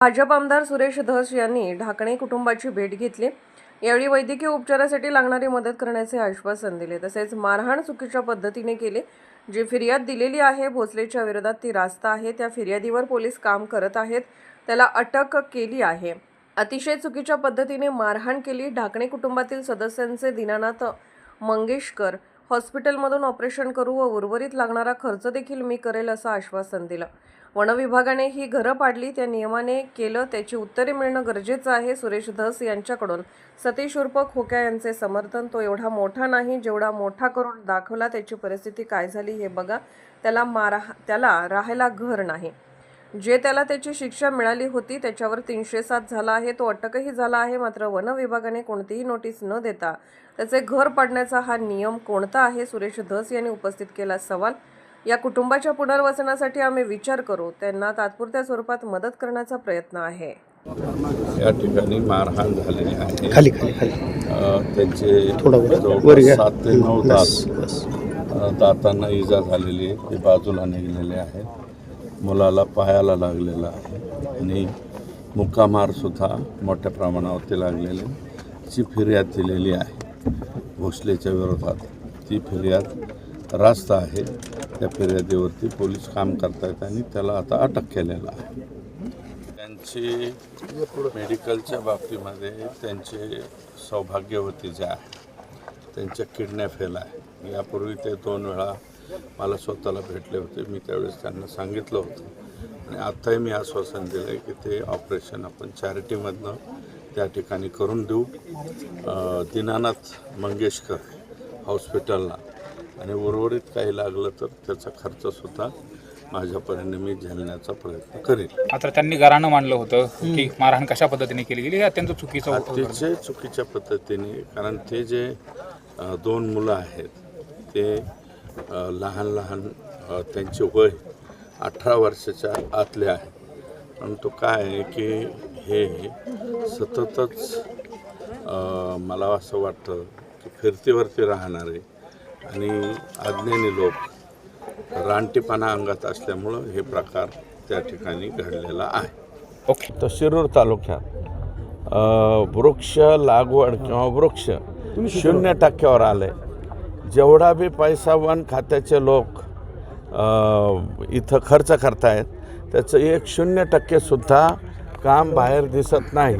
भाजप आमदार सुरेश धस यांनी ढाकणे कुटुंबाची भेट घेतली. यावेळी वैद्यकीय उपचारासाठी लागणारी मदत करण्याचे आश्वासन दिले. तसेच मारहाण चुकीच्या पद्धतीने केले. जी फिर्याद दिलेली आहे भोसलेच्या विरोधात ती रास्त आहे. त्या फिर्यादीवर पोलीस काम करत आहेत. त्याला अटक केली आहे. अतिशय चुकीच्या पद्धतीने मारहाण केली. ढाकणे कुटुंबातील सदस्यांचे दीनानाथ मंगेशकर हॉस्पिटलमधून ऑपरेशन करू व उर्वरित लागणारा खर्च देखील मी करेल असं आश्वासन दिलं. वनविभागाने ही घरं पाडली त्या नियमाने केलं त्याची उत्तरे मिळणं गरजेचं आहे सुरेश धस यांच्याकडून. सतीश उर्फ खोक्या यांचे समर्थन तो एवढा मोठा नाही जेवढा मोठा करून दाखवला त्याची परिस्थिती काय झाली हे बघा. त्याला मारा त्याला राहायला घर नाही. जे त्याला त्याची शिक्षा मिळाली होती त्याच्यावर तीनशे सात झाला आहे तो अटकही झाला आहे मात्र वन विभागाने कोणतीही नोटीस न देता त्याचे घर पाडण्याचा हा नियम कोणता आहे सुरेश धस यांनी उपस्थित केला सवाल. या कुटुंबाच्या पुनर्वसनासाठी आम्ही विचार करू. त्यांना तात्पुरत्या स्वरूपात मदत करण्याचा प्रयत्न आहे. या ठिकाणी मारहाण झालेली आहे. खाली खाली खाली. त्यांचे जवळपास. सात ते नऊ बस, तास दातांना इजा झालेली आहे. ते बाजूला निघलेले आहेत मुलाला पायाला लागलेला आहे. आणि मुक्कामारसुद्धा मोठ्या प्रमाणावरती लागलेले ची फिर्याद दिलेली आहे. भोसलेच्या विरोधात. ती फिर्याद रास्त आहे. त्या फिर्यादीवरती पोलीस काम करतायत आणि त्याला आता अटक केलेलं आहे. त्यांची मेडिकलच्या बाबतीमध्ये त्यांचे सौभाग्यवती जे आहे त्यांच्या किडण्या फेल आहे. यापूर्वी ते दोन वेळा मला स्वतःला भेटले होते. मी त्यावेळेस त्यांना सांगितलं होतं. आणि आत्ताही मी आश्वासन दिलं आहे की ते ऑपरेशन आपण चॅरिटीमधनं त्या ठिकाणी करून देऊ. दीनानाथ मंगेशकर हॉस्पिटलला आणि उर्वरित काही लागलं तर त्याचा खर्चसुद्धा माझ्यापर्यंत मी झेलण्याचा प्रयत्न करेन. मात्र त्यांनी घरानं मांडलं होतं की मारहाण कशा पद्धतीने केली गेली हे अत्यंत चुकीचं होतं अतिशय चुकीच्या पद्धतीने कारण ते जे अ, दोन मुलं आहेत ते अ, लहान लहान अ, त्यांचे वय अठरा वर्षाच्या आतले आहे. परंतु काय आहे की हे सततच अ, मला असं वाटतं की फिरतीवरती राहणारे आणि अज्ञानी लोक रानटीपणा अंगात असल्यामुळं हे प्रकार त्या ठिकाणी घडलेला आहे. ओके. तर शिरूर तालुक्यात वृक्ष लागवड किंवा वृक्ष शून्य टक्क्यावर आले जेवढा बी पैसा वन खात्याचे लोक इथं खर्च करतायत त्याचं एक शून्य टक्केसुद्धा काम बाहेर दिसत नाही.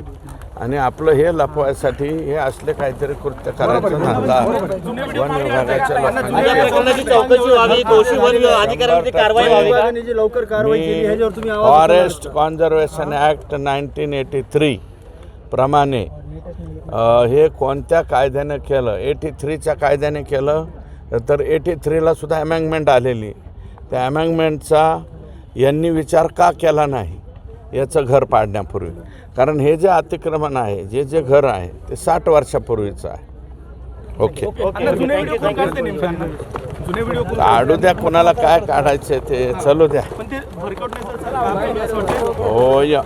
आणि आपलं हे लपवायसाठी हे असले काहीतरी कृत्य करायचं धंदा. वन विभागाच्या लोकांनी केला. चौकशी व्हावी दोषी वन अधिकाऱ्यांवरती कारवाई व्हावी. का? जी लवकर कारवाई केली ह्याच्यावर तुम्ही आवाज forest conservation act nineteen eighty three प्रमाणे हे कोणत्या कायद्यानं केलं? एटी थ्रीच्या कायद्याने केलं? तर एटी थ्रीला सुद्धा अमेंडमेंट आलेली. त्या अमेंडमेंटचा यांनी विचार का केला नाही? याचं घर पाडण्यापूर्वी. कारण हे जे अतिक्रमण आहे जे जे घर आहे ते साठ वर्षापूर्वीचं आहे. ओके. काढू द्या कोणाला काय काढायचं ते चालू द्या. हो या